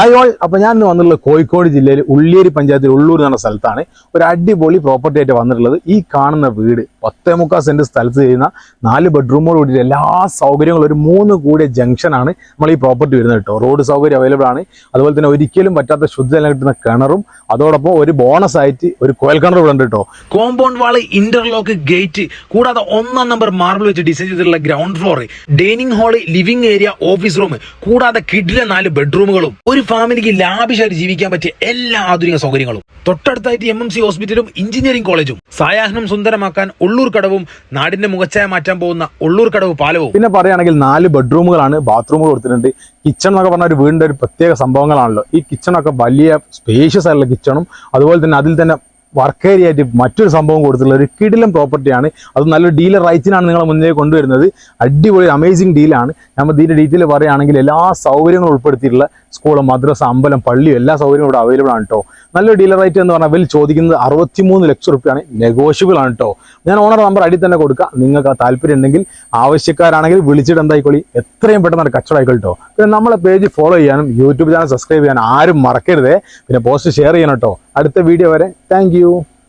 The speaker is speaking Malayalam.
ഹായ് ഓൾ അപ്പൊ ഞാൻ ഇന്ന് വന്നിട്ടുള്ളത് കോഴിക്കോട് ജില്ലയിൽ ഉള്ളിയേരി പഞ്ചായത്തിൽ ഉള്ളൂർ എന്ന സ്ഥലത്താണ്. ഒരു അടിപൊളി പ്രോപ്പർട്ടി ആയിട്ട് വന്നിട്ടുള്ളത്. ഈ കാണുന്ന വീട് പത്തേ മുക്കാൽ സെന്റ് സ്ഥലത്ത് ചെയ്യുന്ന നാല് ബെഡ്റൂമോട് കൂടിയിട്ട് എല്ലാ സൗകര്യങ്ങളും ഒരു മൂന്ന് കൂടിയ ജംഗ്ഷനാണ് നമ്മൾ ഈ പ്രോപ്പർട്ടി വരുന്നത് കേട്ടോ. റോഡ് സൗകര്യം അവൈലബിൾ ആണ്. അതുപോലെ തന്നെ ഒരിക്കലും പറ്റാത്ത ശുദ്ധജലം കിട്ടുന്ന കിണറും അതോടൊപ്പം ഒരു ബോണസ് ആയിട്ട് ഒരു കോയൽ കിണർ ഇവിടെ ഉണ്ട് കേട്ടോ. കോമ്പൗണ്ട് വാൾ ഇന്റർലോക്ക് ഗേറ്റ് കൂടാതെ ഒന്നാം നമ്പർ മാർബിൾ വെച്ച് ഡിസൈൻ ചെയ്തിട്ടുള്ള ground floor dining hall living area office room കൂടാതെ കിഡിലെ നാല് ബെഡ്റൂമുകളും ഒരു ഫാമിലിക്ക് ലാഭിഷായിട്ട് ജീവിക്കാൻ പറ്റിയ എല്ലാ ആധുനിക സൗകര്യങ്ങളും. തൊട്ടടുത്തായിട്ട് എം എം സി ഹോസ്പിറ്റലും എഞ്ചിനീയറിംഗ് കോളേജും. സായാഹ്നം സുന്ദരമാക്കാൻ ഉള്ളൂർ കടവും നാടിന്റെ മുഖച്ഛായ മാറ്റാൻ പോകുന്ന ഉള്ളൂർ കടവ് പാലവും. പിന്നെ പറയുകയാണെങ്കിൽ നാല് ബെഡ്റൂമുകളാണ് ബാത്റൂമുകൾ കൊടുത്തിട്ടുണ്ട്. കിച്ചൺ എന്നൊക്കെ പറഞ്ഞ ഒരു വീടിന്റെ ഒരു പ്രത്യേക സംഭവങ്ങളാണല്ലോ. ഈ കിച്ചണൊക്കെ വലിയ സ്പേഷ്യസ് ആയിട്ടുള്ള കിച്ചണും അതുപോലെ തന്നെ അതിൽ തന്നെ വർക്ക് ഏരിയ ആയിട്ട് മറ്റൊരു സംഭവം കൊടുത്തിട്ടുള്ള ഒരു കിടിലം പ്രോപ്പർട്ടിയാണ് അത് നല്ലൊരു ഡീലർ റൈറ്റിനാണ് നിങ്ങളെ മുന്നിലേക്ക് കൊണ്ടുവരുന്നത്. അടിപൊളി അമേസിംഗ് ഡീലാണ് നമ്മൾ ഇതിന്റെ ഡീറ്റെയിൽ പറയുകയാണെങ്കിൽ എല്ലാ സൗകര്യങ്ങളും ഉൾപ്പെടുത്തിയിട്ടുള്ള സ്കൂൾ മദ്രസ അമ്പലം പള്ളിയും എല്ലാ സൗകര്യവും ഇവിടെ അവൈലബിൾ ആണ് കേട്ടോ നല്ലൊരു ഡീലർ റൈറ്റ് എന്ന് പറഞ്ഞാൽ വിൽ ചോദിക്കുന്നത് അറുപത്തിമൂന്ന് ലക്ഷം റുപ്യാണ്. നെഗോഷ്യബിൾ ആണ് കേട്ടോ ഞാൻ ഓണർ നമ്പർ അടി തന്നെ കൊടുക്കാം. നിങ്ങൾക്ക് താല്പര്യം ഉണ്ടെങ്കിൽ ആവശ്യക്കാരാണെങ്കിൽ വിളിച്ചിട്ട് എന്തായിക്കോളി? എത്രയും പെട്ടെന്ന് ഒരു കച്ചവടം പിന്നെ നമ്മളെ പേജ് ഫോളോ ചെയ്യാനും യൂട്യൂബ് ചാനൽ സബ്സ്ക്രൈബ് ചെയ്യാനും ആരും മറക്കരുതേ. പിന്നെ പോസ്റ്റ് ഷെയർ ചെയ്യണം കേട്ടോ അടുത്ത വീഡിയോ വരെ. Thank you.